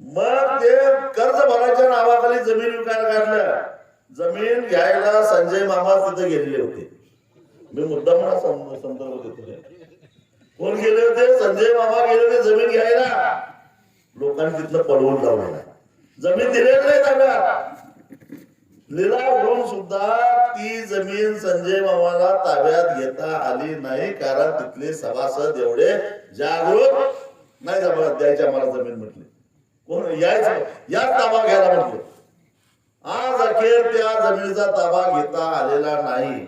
मग ते कर्ज भरायच्या नावाखाली जमीन विकायला काढलं. जमीन घ्यायला संजय मामा तिथे गेलेले होते. मी मुद्दाम ना संदर्भ देतो कोण गेले होते? संजय मामा गेले होते जमीन घ्यायला. लोकांनी तिथलं पळवून लावलं जमीन दिलेली नाही ताब्यात लिलाव होऊन सुद्धा ती जमीन संजय मामाला ताब्यात घेता आली नाही कारण तिथले सभासद एवढे जागृत नाही जमा द्यायच्या मला जमीन म्हटली. कोण यायचं. याच ताबा घ्यायला म्हणतो आज अखेर त्या जमिनीचा ताबा घेता आलेला नाही.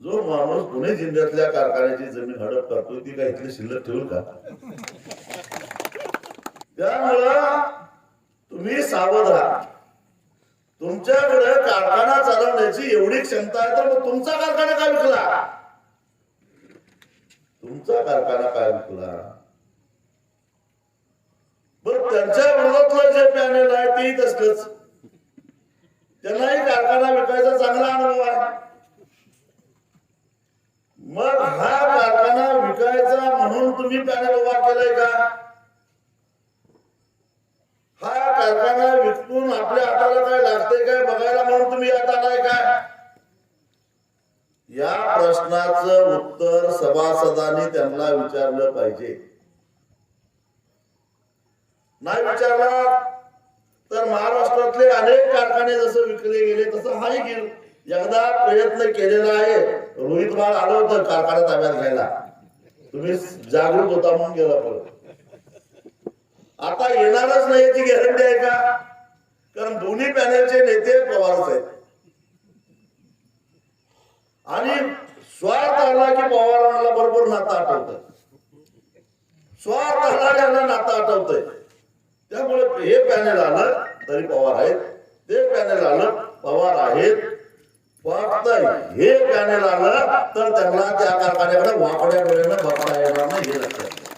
जो माणूस पुणे जिल्ह्यातल्या कारखान्याची जमीन हडप करतो ती काय इथली शिल्लक ठेवून का? त्यामुळं तुम्ही सावध राहा. तुमच्याकडे कारखाना चालवण्याची एवढी क्षमता आहे तर मग तुमचा कारखाना काय विकला? तुमचा कारखाना काय विकला? पॅनल आहे त्यांनाही कारखाना विकायचा चांगला अनुभव आहे. मग हा कारखाना विकायचा म्हणून तुम्ही पॅनल उभा केलाय का? हा कारखाना विकून आपल्या हाताला काय लागते काय बघायला म्हणून तुम्ही आता आलाय काय या प्रश्नाचं उत्तर सभासदांनी त्यांना विचारलं पाहिजे. नाही विचारला तर महाराष्ट्रातले अनेक कारखाने जसं विकले गेले तसं हाही गेल एकदा प्रयत्न केलेला आहे. रोहित बाळ आलं होतं कारखाना ताब्यात घ्यायला. तुम्ही जागरूक होता म्हणून गेला परत आता येणारच नाही याची गॅरंटी आहे का? कारण दोन्ही पॅनलचे नेते पवारच आहेत. आणि स्वार्थ आला की पवारांना बरोबर नातं आठवत. स्वार्थ आला की नातं आठवतंय. त्यामुळे हे पॅनल आलं तरी पवार आहेत. ते पॅनेल आलं पवार आहेत. फक्त हे पॅनेल आलं तर त्यांना त्या कारखान्याकडे वाकड्या डोळ्यानं बघता येणार नाही हे लक्षात